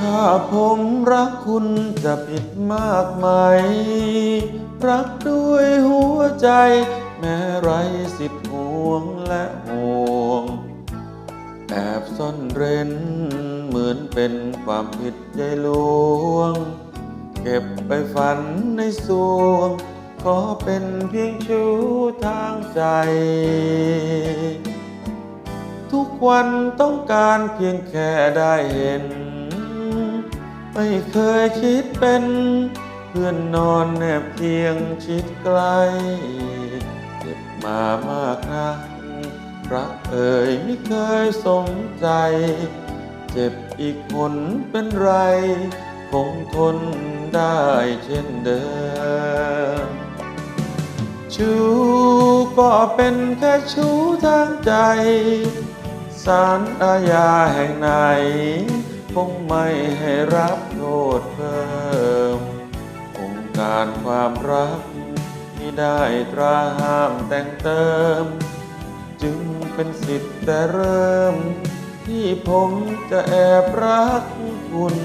ถ้าผมรักคุณจะผิดมากไหม รักด้วยหัวใจ แม้ไรสิทธิ์ห่วงและห่วง แอบซ่อนเร้น เหมือนเป็นความผิดใจลวง เก็บไปฝันในสวง ขอเป็นเพียงชู้ทางใจ ทุกวันต้องการเพียงแค่ได้เห็น ไม่เคยคิดเป็น เพื่อนนอนแนบเพียงชิดไกลเจ็บมามากนะรักเอ่ยไม่เคยสมใจ เจ็บอีกคนเป็นไร คงทนได้เช่นเดิมชูก็เป็นแค่ชู้ทางใจสารอาญาแห่งไหน คงไม่ให้รับโทษเพิ่ม องค์การความรักที่ได้ตราห้ามแต่งเติม จึงเป็นสิทธิ์แต่เริ่ม ที่ผมจะแอบรักคุณ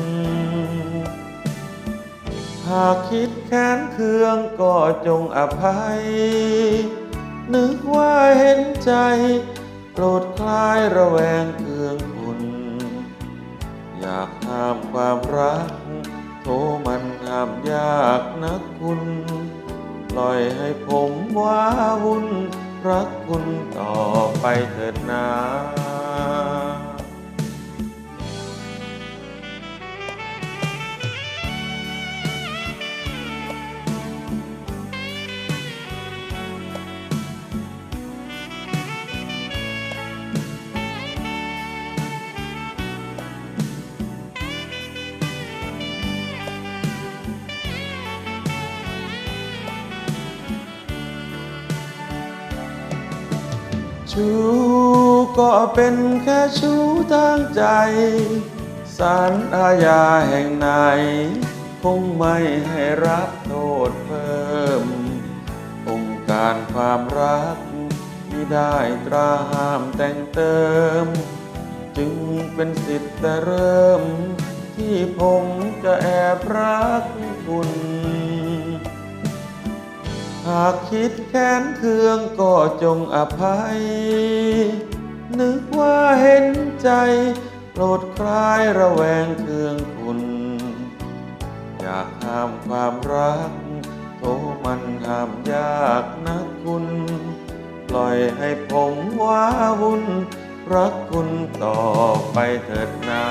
หากคิดแค้นเคืองก็จงอภัย นึกว่าเห็นใจ โปรดคลายระแวงเคืองคุณ อยากห้ามความรัก โทมันห้ามยากนักคุณ ปล่อยให้ผมว้าวุ่น รักคุณต่อไปเถิดนา ชูก็เป็นแค่ชู้ทางใจสารอาญาแห่งไหน คงไม่ให้รับโทษเพิ่ม องค์การความรักที่ได้ตราห้ามแต่งเติม จึงเป็นสิทธิ์แต่เริ่ม ที่ผมจะแอบรักคุณ หากคิดแค้นเคืองก็จงอภัย นึกว่าเห็นใจ โปรดคลายระแวงเคืองคุณ อยากห้ามความรัก โทมันห้ามยากนะคุณ ปล่อยให้ผมว้าวุ่น รักคุณต่อไปเถิดนา